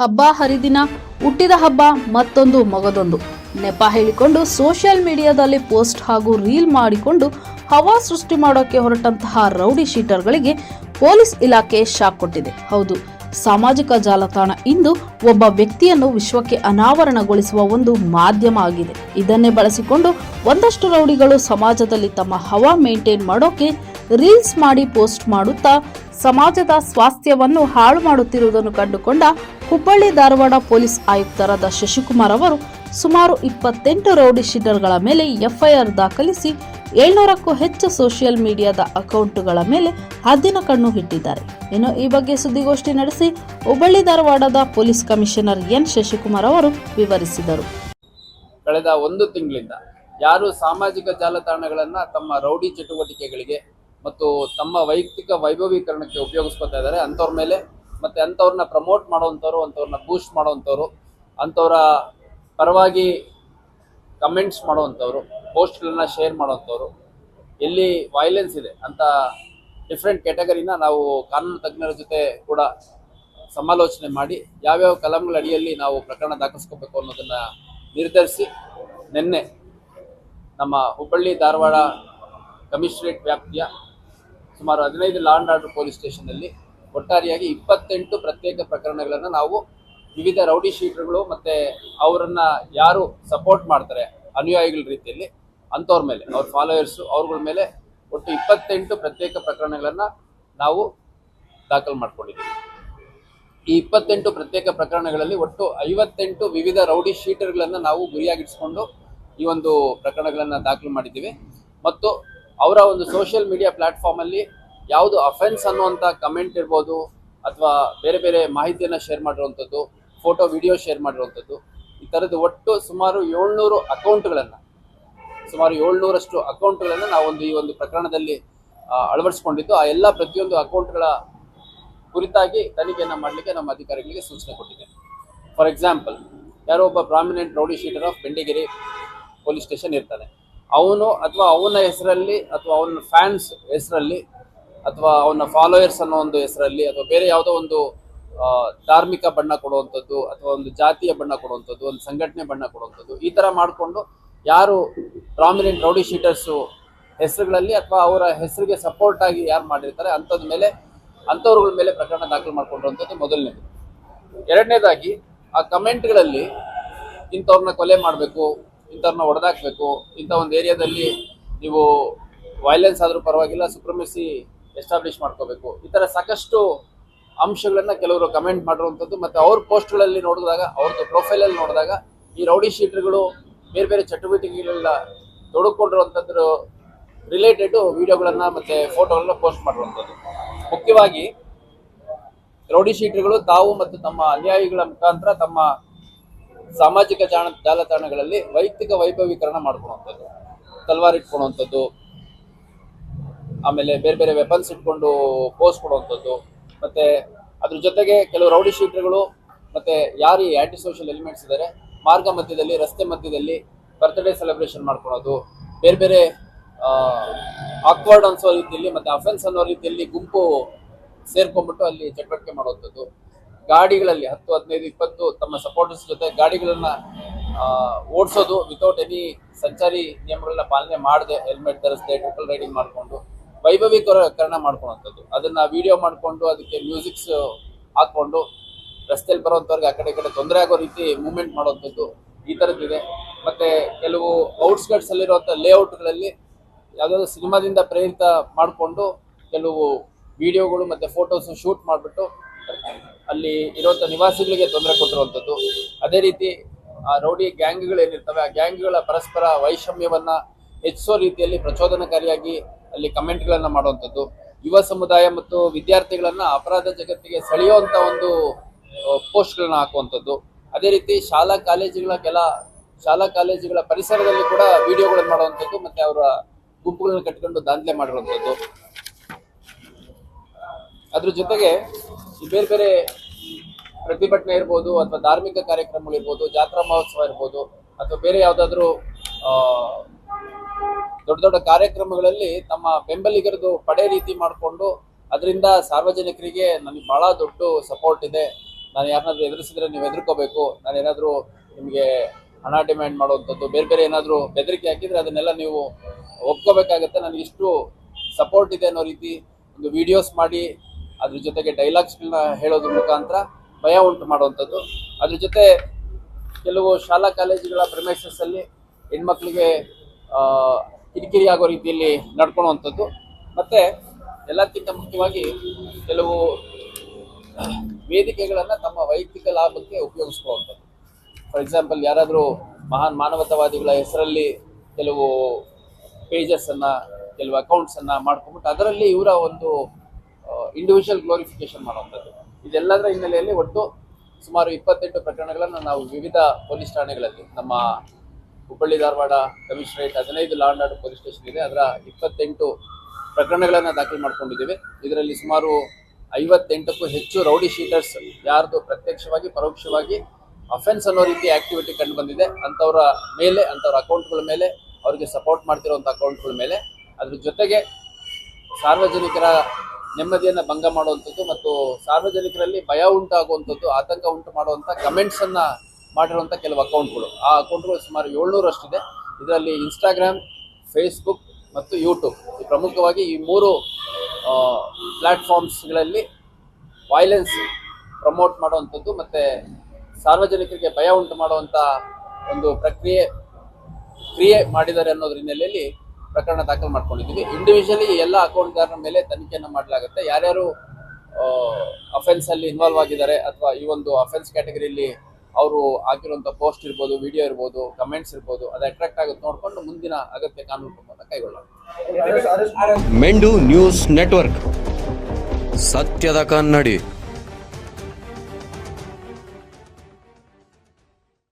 ಹಬ್ಬ ಹರಿದಿನ, ಹುಟ್ಟಿದ ಹಬ್ಬ, ಮತ್ತೊಂದು ಮಗದೊಂದು. ನೆಪ ಹೇಳಿಕೊಂಡು ಸೋಷಿಯಲ್ ಮೀಡಿಯಾದಲ್ಲಿ ಪೋಸ್ಟ್ ಹಾಗೂ ರೀಲ್ ಮಾಡಿಕೊಂಡು ಹವಾ ಸೃಷ್ಟಿ ಮಾಡೋಕೆ ಹೊರಟಂತಹ ರೌಡಿ ಶೀಟರ್ಗಳಿಗೆ ಪೊಲೀಸ್ ಇಲಾಖೆ ಶಾಕ್ ಕೊಟ್ಟಿದೆ. ಹೌದು, ಸಾಮಾಜಿಕ ಜಾಲತಾಣ ಇಂದು ಒಬ್ಬ ವ್ಯಕ್ತಿಯನ್ನು ವಿಶ್ವಕ್ಕೆ ಅನಾವರಣಗೊಳಿಸುವ ಒಂದು ಮಾಧ್ಯಮ ಆಗಿದೆ. ಇದನ್ನೇ ಬಳಸಿಕೊಂಡು ಒಂದಷ್ಟು ರೌಡಿಗಳು ಸಮಾಜದಲ್ಲಿ ತಮ್ಮ ಹವಾ ಮೇಂಟೈನ್ ಮಾಡೋಕೆ ರೀಲ್ಸ್ ಮಾಡಿ ಪೋಸ್ಟ್ ಮಾಡುತ್ತಾ ಸಮಾಜದ ಸ್ವಾಸ್ಥ್ಯವನ್ನು ಹಾಳು ಮಾಡುತ್ತಿರುವುದನ್ನು ಕಂಡುಕೊಂಡ ಹುಬ್ಬಳ್ಳಿ ಧಾರವಾಡ ಪೊಲೀಸ್ ಆಯುಕ್ತರಾದ ಶಶಿಕುಮಾರ್ ಅವರು ಸುಮಾರು ಇಪ್ಪತ್ತೆಂಟು ರೌಡಿ ಶೀಟರ್ಗಳ ಮೇಲೆ ಎಫ್ಐಆರ್ ದಾಖಲಿಸಿ ಏಳ್ನೂರಕ್ಕೂ ಹೆಚ್ಚು ಸೋಷಿಯಲ್ ಮೀಡಿಯಾದ ಅಕೌಂಟ್ಗಳ ಮೇಲೆ ಹದ್ದಿನ ಕಣ್ಣು ಇಟ್ಟಿದ್ದಾರೆ. ಇನ್ನು ಈ ಬಗ್ಗೆ ಸುದ್ದಿಗೋಷ್ಠಿ ನಡೆಸಿ ಹುಬ್ಬಳ್ಳಿ ಧಾರವಾಡದ ಪೊಲೀಸ್ ಕಮಿಷನರ್ ಎನ್ ಶಶಿಕುಮಾರ್ ಅವರು ವಿವರಿಸಿದರು. ಕಳೆದ ಒಂದು ತಿಂಗಳಿಂದ ಯಾರು ಸಾಮಾಜಿಕ ಜಾಲತಾಣಗಳನ್ನ ತಮ್ಮ ರೌಡಿ ಚಟುವಟಿಕೆಗಳಿಗೆ ಮತ್ತು ತಮ್ಮ ವೈಯಕ್ತಿಕ ವೈಭವೀಕರಣಕ್ಕೆ ಉಪಯೋಗಿಸ್ಕೊತಾ ಇದ್ದಾರೆ, ಅಂಥವ್ರ ಮೇಲೆ ಮತ್ತೆ ಅಂಥವ್ರನ್ನ ಪ್ರಮೋಟ್ ಮಾಡೋವಂಥವ್ರು, ಅಂಥವ್ರನ್ನ ಬೂಸ್ಟ್ ಮಾಡೋವಂಥವ್ರು, ಅಂಥವ್ರ ಪರವಾಗಿ ಕಮೆಂಟ್ಸ್ ಮಾಡೋವಂಥವ್ರು ಪೋಸ್ಟ್ಗಳನ್ನ ಶೇರ್ ಮಾಡೋವಂಥವ್ರು, ಎಲ್ಲಿ ವೈಲೆನ್ಸ್ ಇದೆ ಅಂತ ಡಿಫ್ರೆಂಟ್ ಕ್ಯಾಟಗರಿನ ನಾವು ಕಾನೂನು ತಜ್ಞರ ಜೊತೆ ಕೂಡ ಸಮಾಲೋಚನೆ ಮಾಡಿ ಯಾವ್ಯಾವ ಕಲಂಗಳ ಅಡಿಯಲ್ಲಿ ನಾವು ಪ್ರಕರಣ ದಾಖಲಿಸ್ಕೋಬೇಕು ಅನ್ನೋದನ್ನ ನಿರ್ಧರಿಸಿ ನಿನ್ನೆ ನಮ್ಮ ಹುಬ್ಬಳ್ಳಿ ಧಾರವಾಡ ಕಮಿಷನರೇಟ್ ವ್ಯಾಪ್ತಿಯ ಸುಮಾರು ಹದಿನೈದು ಲಾ ಆರ್ಡರ್ ಪೊಲೀಸ್ ಸ್ಟೇಷನ್ನಲ್ಲಿ ಒಟ್ಟಾರೆಯಾಗಿ ಇಪ್ಪತ್ತೆಂಟು ಪ್ರತ್ಯೇಕ ಪ್ರಕರಣಗಳನ್ನು ನಾವು ವಿವಿಧ ರೌಡಿ ಶೀಟರ್ಗಳು ಮತ್ತೆ ಅವರನ್ನ ಯಾರು ಸಪೋರ್ಟ್ ಮಾಡ್ತಾರೆ ಅನುಯಾಯಿಗಳ ರೀತಿಯಲ್ಲಿ ಅಂಥವ್ರ ಮೇಲೆ, ಅವ್ರ ಫಾಲೋಯರ್ಸು ಅವ್ರಗಳ ಮೇಲೆ ಒಟ್ಟು ಇಪ್ಪತ್ತೆಂಟು ಪ್ರತ್ಯೇಕ ಪ್ರಕರಣಗಳನ್ನು ನಾವು ದಾಖಲು ಮಾಡ್ಕೊಂಡಿದ್ದೀವಿ. ಈ ಇಪ್ಪತ್ತೆಂಟು ಪ್ರತ್ಯೇಕ ಪ್ರಕರಣಗಳಲ್ಲಿ ಒಟ್ಟು ಐವತ್ತೆಂಟು ವಿವಿಧ ರೌಡಿ ಶೀಟರ್ಗಳನ್ನು ನಾವು ಗುರಿಯಾಗಿಟ್ಸ್ಕೊಂಡು ಈ ಒಂದು ಪ್ರಕರಣಗಳನ್ನು ದಾಖಲು ಮಾಡಿದ್ದೀವಿ. ಮತ್ತು ಅವರ ಒಂದು ಸೋಷಿಯಲ್ ಮೀಡಿಯಾ ಪ್ಲಾಟ್ಫಾರ್ಮ್ ಅಲ್ಲಿ ಯಾವುದು ಅಫೆನ್ಸ್ ಅನ್ನುವಂಥ ಕಮೆಂಟ್ ಇರ್ಬೋದು ಅಥವಾ ಬೇರೆ ಬೇರೆ ಮಾಹಿತಿಯನ್ನು ಶೇರ್ ಮಾಡಿರುವಂಥದ್ದು ಫೋಟೋ ವಿಡಿಯೋ ಶೇರ್ ಮಾಡಿರುವಂಥದ್ದು ಈ ಥರದ್ದು ಒಟ್ಟು ಸುಮಾರು ಏಳ್ನೂರು ಅಕೌಂಟ್ಗಳನ್ನು ಸುಮಾರು ಏಳ್ನೂರಷ್ಟು ಅಕೌಂಟ್ಗಳನ್ನು ನಾವೊಂದು ಈ ಒಂದು ಪ್ರಕರಣದಲ್ಲಿ ಅಳವಡಿಸ್ಕೊಂಡಿದ್ದು. ಆ ಎಲ್ಲ ಪ್ರತಿಯೊಂದು ಅಕೌಂಟ್ಗಳ ಕುರಿತಾಗಿ ತನಿಖೆಯನ್ನು ಮಾಡಲಿಕ್ಕೆ ನಮ್ಮ ಅಧಿಕಾರಿಗಳಿಗೆ ಸೂಚನೆ ಕೊಟ್ಟಿದ್ದೇನೆ. ಫಾರ್ ಎಕ್ಸಾಂಪಲ್ ಯಾರೋ ಒಬ್ಬ prominent rowdy sheeter of Bendigere police station ಇರ್ತಾನೆ. ಅವನು ಅಥವಾ ಅವನ ಹೆಸರಲ್ಲಿ ಅಥವಾ ಅವನ ಫ್ಯಾನ್ಸ್ ಹೆಸರಲ್ಲಿ ಅಥವಾ ಅವನ ಫಾಲೋಯರ್ಸ್ ಅನ್ನೋ ಒಂದು ಹೆಸರಲ್ಲಿ, ಅಥವಾ ಬೇರೆ ಯಾವುದೋ ಒಂದು ಧಾರ್ಮಿಕ ಬಣ್ಣ ಕೊಡುವಂಥದ್ದು, ಅಥವಾ ಒಂದು ಜಾತಿಯ ಬಣ್ಣ ಕೊಡುವಂಥದ್ದು, ಒಂದು ಸಂಘಟನೆ ಬಣ್ಣ ಕೊಡುವಂಥದ್ದು, ಈ ಥರ ಮಾಡಿಕೊಂಡು ಯಾರು ಪ್ರಾಮಿನೆಂಟ್ ರೌಡಿ ಶೀಟರ್ಸು ಹೆಸರುಗಳಲ್ಲಿ ಅಥವಾ ಅವರ ಹೆಸರಿಗೆ ಸಪೋರ್ಟ್ ಆಗಿ ಯಾರು ಮಾಡಿರ್ತಾರೆ ಅಂಥದ್ರ ಮೇಲೆ, ಅಂಥವ್ರಗಳ ಮೇಲೆ ಪ್ರಕರಣ ದಾಖಲು ಮಾಡ್ಕೊಂಡಿರುವಂಥದ್ದು ಮೊದಲನೇದು. ಎರಡನೇದಾಗಿ, ಆ ಕಮೆಂಟ್ಗಳಲ್ಲಿ ಇಂಥವ್ರನ್ನ ಕೊಲೆ ಮಾಡಬೇಕು, ಇಂಥವ್ರನ್ನ ಹೊಡೆದಾಕ್ಬೇಕು, ಇಂಥ ಒಂದು ಏರಿಯಾದಲ್ಲಿ ನೀವು ವೈಲೆನ್ಸ್ ಆದರೂ ಪರವಾಗಿಲ್ಲ ಸುಪ್ರಮಿಸಿ ಎಸ್ಟಾಬ್ಲಿಷ್ ಮಾಡ್ಕೋಬೇಕು. ಈ ಥರ ಸಾಕಷ್ಟು ಅಂಶಗಳನ್ನು ಕೆಲವರು ಕಮೆಂಟ್ ಮಾಡಿರುವಂಥದ್ದು ಮತ್ತು ಅವ್ರ ಪೋಸ್ಟ್ಗಳಲ್ಲಿ ನೋಡಿದಾಗ, ಅವ್ರದ್ದು ಪ್ರೊಫೈಲಲ್ಲಿ ನೋಡಿದಾಗ ಈ ರೌಡಿ ಶೀಟರ್ಗಳು ಬೇರೆ ಬೇರೆ ಚಟುವಟಿಕೆಗಳೆಲ್ಲ ತೊಡಕೊಂಡಿರುವಂಥದ್ರ ರಿಲೇಟೆಡು ವಿಡಿಯೋಗಳನ್ನ ಮತ್ತೆ ಫೋಟೋಗಳನ್ನ ಪೋಸ್ಟ್ ಮಾಡಿರುವಂಥದ್ದು. ಮುಖ್ಯವಾಗಿ ರೌಡಿ ಶೀಟರ್ಗಳು ತಾವು ಮತ್ತು ತಮ್ಮ ಅನುಯಾಯಿಗಳ ಮುಖಾಂತರ ತಮ್ಮ ಸಾಮಾಜಿಕ ಜಾಣ ಜಾಲತಾಣಗಳಲ್ಲಿ ವೈಯಕ್ತಿಕ ವೈಭವೀಕರಣ ಮಾಡ್ಕೊಳ್ಳುವಂಥದ್ದು ತಲ್ವಾರ್ ಇಟ್ಕೊಳ್ಳುವಂಥದ್ದು ಆಮೇಲೆ ಬೇರೆ ಬೇರೆ ವೆಪನ್ಸ್ ಇಟ್ಕೊಂಡು ಪೋಸ್ ಕೊಡುವಂಥದ್ದು. ಮತ್ತೆ ಅದ್ರ ಜೊತೆಗೆ ಕೆಲವು ರೌಡಿ ಶೀಟರ್ಗಳು ಮತ್ತೆ ಯಾರು ಈ ಆಂಟಿ ಸೋಷಿಯಲ್ ಎಲಿಮೆಂಟ್ಸ್ ಇದ್ದಾರೆ ಮಾರ್ಗ ಮಧ್ಯದಲ್ಲಿ, ರಸ್ತೆ ಮಧ್ಯದಲ್ಲಿ ಬರ್ತ್ಡೇ ಸೆಲೆಬ್ರೇಷನ್ ಮಾಡ್ಕೊಳೋದು. ಬೇರೆ ಬೇರೆ ಆಕ್ವರ್ಡ್ ಅನ್ಸೋ ರೀತಿಯಲ್ಲಿ ಮತ್ತೆ ಅಫೆನ್ಸ್ ಅನ್ನೋ ರೀತಿಯಲ್ಲಿ ಗುಂಪು ಸೇರ್ಕೊಂಡ್ಬಿಟ್ಟು ಅಲ್ಲಿ ಚಟುವಟಿಕೆ ಮಾಡುವಂಥದ್ದು. ಗಾಡಿಗಳಲ್ಲಿ ಹತ್ತು, ಹದಿನೈದು, ಇಪ್ಪತ್ತು ತಮ್ಮ ಸಪೋರ್ಟರ್ಸ್ ಜೊತೆ ಗಾಡಿಗಳನ್ನ ಓಡಿಸೋದು ವಿತೌಟ್ ಎನಿ ಸಂಚಾರಿ ನಿಯಮಗಳನ್ನ ಪಾಲನೆ ಮಾಡದೆ ಹೆಲ್ಮೆಟ್ ಧರಿಸದೆ ಟ್ರಿಪಲ್ ರೈಡಿಂಗ್ ಮಾಡಿಕೊಂಡು. ವೈಭವೀಕರಣ ಮಾಡ್ಕೊಳ್ಳುವಂಥದ್ದು ಅದನ್ನ ವಿಡಿಯೋ ಮಾಡಿಕೊಂಡು ಅದಕ್ಕೆ ಮ್ಯೂಸಿಕ್ಸ್ ಹಾಕೊಂಡು ರಸ್ತೆಯಲ್ಲಿ ಬರೋಂಥವ್ರಿಗೆ ಆ ಕಡೆ ಕಡೆ ತೊಂದರೆ ಆಗೋ ರೀತಿ ಮೂವ್ಮೆಂಟ್ ಮಾಡುವಂಥದ್ದು ಈ ಥರದ್ದಿದೆ ಮತ್ತೆ ಕೆಲವು ಔಟ್ಸ್ಕಟ್ಸ್ ಅಲ್ಲಿರುವಂಥ ಲೇಔಟ್ಗಳಲ್ಲಿ ಯಾವುದಾದ್ರು ಸಿನಿಮಾದಿಂದ ಪ್ರೇರಿತ ಮಾಡಿಕೊಂಡು ಕೆಲವು ವಿಡಿಯೋಗಳು ಮತ್ತೆ ಫೋಟೋಸ್ ಶೂಟ್ ಮಾಡಿಬಿಟ್ಟು ಅಲ್ಲಿ ಇರುವಂಥ ನಿವಾಸಿಗಳಿಗೆ ತೊಂದರೆ ಕೊಟ್ಟಿರುವಂಥದ್ದು. ಅದೇ ರೀತಿ ಆ ರೌಡಿ ಗ್ಯಾಂಗ್ಗಳು ಏನಿರ್ತವೆ ಆ ಗ್ಯಾಂಗ್ಗಳ ಪರಸ್ಪರ ವೈಷಮ್ಯವನ್ನ ಹೆಚ್ಚಿಸೋ ರೀತಿಯಲ್ಲಿ ಪ್ರಚೋದನಕಾರಿಯಾಗಿ ಅಲ್ಲಿ ಕಮೆಂಟ್ಗಳನ್ನ ಮಾಡುವಂಥದ್ದು. ಯುವ ಸಮುದಾಯ ಮತ್ತು ವಿದ್ಯಾರ್ಥಿಗಳನ್ನ ಅಪರಾಧ ಜಗತ್ತಿಗೆ ಸೆಳೆಯುವಂತ ಒಂದು ಪೋಸ್ಟ್ಗಳನ್ನ ಹಾಕುವಂಥದ್ದು. ಅದೇ ರೀತಿ ಶಾಲಾ ಕಾಲೇಜುಗಳ ಕೆಲ, ಶಾಲಾ ಕಾಲೇಜುಗಳ ಪರಿಸರದಲ್ಲಿ ಕೂಡ ವಿಡಿಯೋಗಳನ್ನು ಮಾಡುವಂಥದ್ದು ಮತ್ತೆ ಅವರ ಗುಂಪುಗಳನ್ನ ಕಟ್ಕೊಂಡು ದಾಂಧಲೆ ಮಾಡಿರುವಂಥದ್ದು. ಅದ್ರ ಜೊತೆಗೆ ಬೇರೆ ಬೇರೆ ಪ್ರತಿಭಟನೆ ಇರ್ಬೋದು ಅಥವಾ ಧಾರ್ಮಿಕ ಕಾರ್ಯಕ್ರಮಗಳು ಇರ್ಬೋದು ಜಾತ್ರಾ ಮಹೋತ್ಸವ ಇರ್ಬೋದು ಅಥವಾ ಬೇರೆ ಯಾವುದಾದ್ರೂ ದೊಡ್ಡ ದೊಡ್ಡ ಕಾರ್ಯಕ್ರಮಗಳಲ್ಲಿ ತಮ್ಮ ಬೆಂಬಲಿಗರದು ಪಡೆ ರೀತಿ ಮಾಡಿಕೊಂಡು ಅದರಿಂದ ಸಾರ್ವಜನಿಕರಿಗೆ ನನಗೆ ಬಹಳ ದೊಡ್ಡ ಸಪೋರ್ಟ್ ಇದೆ. ನಾನು ಯಾರನ್ನಾದ್ರೂ ಎದುರಿಸಿದ್ರೆ ನೀವು ಎದುರ್ಕೋಬೇಕು. ನಾನು ಏನಾದರೂ ನಿಮಗೆ ಹಣ ಡಿಮ್ಯಾಂಡ್ ಮಾಡುವಂಥದ್ದು, ಬೇರೆ ಬೇರೆ ಏನಾದರೂ ಬೆದರಿಕೆ ಹಾಕಿದ್ರೆ ಅದನ್ನೆಲ್ಲ ನೀವು ಒಪ್ಕೋಬೇಕಾಗತ್ತೆ. ನನಗೆ ಇಷ್ಟು ಸಪೋರ್ಟ್ ಇದೆ ಅನ್ನೋ ರೀತಿ ಒಂದು ವಿಡಿಯೋಸ್ ಮಾಡಿ, ಅದ್ರ ಜೊತೆಗೆ ಡೈಲಾಗ್ಸ್ಗಳನ್ನ ಹೇಳೋದ್ರ ಮುಖಾಂತರ ಭಯ ಉಂಟು ಮಾಡುವಂಥದ್ದು. ಅದ್ರ ಜೊತೆ ಕೆಲವು ಶಾಲಾ ಕಾಲೇಜುಗಳ ಪ್ರಮೇಶಸ್ಸಲ್ಲಿ ಹೆಣ್ಮಕ್ಳಿಗೆ ಕಿರಿಕಿರಿ ಆಗೋ ರೀತಿಯಲ್ಲಿ ನಡ್ಕೊಳ್ಳುವಂಥದ್ದು ಮತ್ತೆ ಎಲ್ಲಕ್ಕಿಂತ ಮುಖ್ಯವಾಗಿ ಕೆಲವು ವೇದಿಕೆಗಳನ್ನು ತಮ್ಮ ವೈಯಕ್ತಿಕ ಲಾಭಕ್ಕೆ ಉಪಯೋಗಿಸ್ಕೊಳ್ಳುವಂಥದ್ದು. ಫಾರ್ ಎಕ್ಸಾಂಪಲ್ ಯಾರಾದರೂ ಮಹಾನ್ ಮಾನವತಾವಾದಿಗಳ ಹೆಸರಲ್ಲಿ ಕೆಲವು ಪೇಜಸ್ಸನ್ನು ಕೆಲವು ಅಕೌಂಟ್ಸನ್ನು ಮಾಡ್ಕೊಂಬಿಟ್ಟು ಅದರಲ್ಲಿ ಇವರ ಒಂದು ಇಂಡಿವಿಜುವಲ್ ಗ್ಲೋರಿಫಿಕೇಶನ್ ಮಾಡುವಂಥದ್ದು. ಇದೆಲ್ಲದರ ಹಿನ್ನೆಲೆಯಲ್ಲಿ ಒಟ್ಟು ಸುಮಾರು ಇಪ್ಪತ್ತೆಂಟು ಪ್ರಕರಣಗಳನ್ನು ನಾವು ವಿವಿಧ ಪೊಲೀಸ್ ಠಾಣೆಗಳಲ್ಲಿ ನಮ್ಮ ಹುಬ್ಬಳ್ಳಿ, ಧಾರವಾಡ ಕಮಿಷನರೇಟ್ ಹದಿನೈದು law and order police station ಇದೆ. ಅದರ ಇಪ್ಪತ್ತೆಂಟು ಪ್ರಕರಣಗಳನ್ನು ದಾಖಲು ಮಾಡ್ಕೊಂಡಿದ್ದೇವೆ. ಇದರಲ್ಲಿ ಸುಮಾರು ಐವತ್ತೆಂಟಕ್ಕೂ ಹೆಚ್ಚು ರೌಡಿ ಶೀಟರ್ಸ್ ಯಾರ್ದು ಪ್ರತ್ಯಕ್ಷವಾಗಿ, ಪರೋಕ್ಷವಾಗಿ ಅಫೆನ್ಸ್ ಅನ್ನೋ ರೀತಿ ಆಕ್ಟಿವಿಟಿ ಕಂಡು ಬಂದಿದೆ. ಅಂಥವ್ರ ಮೇಲೆ, ಅಂಥವ್ರ ಅಕೌಂಟ್ಗಳ ಮೇಲೆ, ಅವರಿಗೆ ಸಪೋರ್ಟ್ ಮಾಡ್ತಿರೋಂಥ ಅಕೌಂಟ್ಗಳ ಮೇಲೆ. ಅದ್ರ ಜೊತೆಗೆ ಸಾರ್ವಜನಿಕರ ನೆಮ್ಮದಿಯನ್ನು ಭಂಗ ಮಾಡುವಂಥದ್ದು ಮತ್ತು ಸಾರ್ವಜನಿಕರಲ್ಲಿ ಭಯ ಉಂಟಾಗುವಂಥದ್ದು, ಆತಂಕ ಉಂಟು ಮಾಡುವಂಥ ಕಮೆಂಟ್ಸನ್ನು ಮಾಡಿರುವಂಥ ಕೆಲವು ಅಕೌಂಟ್ಗಳು. ಆ ಅಕೌಂಟ್ಗಳು ಸುಮಾರು ಏಳ್ನೂರಷ್ಟಿದೆ. ಇದರಲ್ಲಿ ಇನ್ಸ್ಟಾಗ್ರಾಮ್ ಫೇಸ್ಬುಕ್ ಮತ್ತು ಯೂಟ್ಯೂಬ್ ಈ ಪ್ರಮುಖವಾಗಿ ಈ ಮೂರು ಪ್ಲ್ಯಾಟ್ಫಾರ್ಮ್ಸ್ಗಳಲ್ಲಿ ವೈಲೆನ್ಸ್ ಪ್ರಮೋಟ್ ಮಾಡುವಂಥದ್ದು ಮತ್ತು ಸಾರ್ವಜನಿಕರಿಗೆ ಭಯ ಉಂಟು ಮಾಡುವಂಥ ಒಂದು ಪ್ರಕ್ರಿಯೆ, ಕ್ರಿಯೆ ಮಾಡಿದ್ದಾರೆ ಅನ್ನೋದ್ರ ಹಿನ್ನೆಲೆಯಲ್ಲಿ ಪ್ರಕರಣ ದಾಖಲು ಮಾಡ್ಕೊಂಡಿದ್ದೀವಿ. ಇಂಡಿವಿಜುವಲಿ ಎಲ್ಲ ಅಕೌಂಟ್ದಾರರ ಮೇಲೆ ತನಿಖೆಯನ್ನು ಮಾಡಲಾಗುತ್ತೆ. ಯಾರ್ಯಾರು ಅಫೆನ್ಸಲ್ಲಿ ಇನ್ವಾಲ್ವ್ ಆಗಿದ್ದಾರೆ ಅಥವಾ ಈ ಒಂದು ಅಫೆನ್ಸ್ ಕ್ಯಾಟಗರಿಯಲ್ಲಿ ಅವರು ಹಾಕಿರುವಂಥ ಪೋಸ್ಟ್ ಇರ್ಬೋದು ವಿಡಿಯೋ ಇರ್ಬೋದು ಕಮೆಂಟ್ಸ್ ಇರ್ಬೋದು ಅದು ಅಟ್ರಾಕ್ಟ್ ಆಗುತ್ತೆ ನೋಡಿಕೊಂಡು ಮುಂದಿನ ಅಗತ್ಯ ಕಾನೂನು ಕ್ರಮವನ್ನು ಕೈಗೊಳ್ಳೋಣ. ಮೆಂಡು ನ್ಯೂಸ್ ನೆಟ್ವರ್ಕ್. ಸತ್ಯದ ಕನ್ನಡಿ.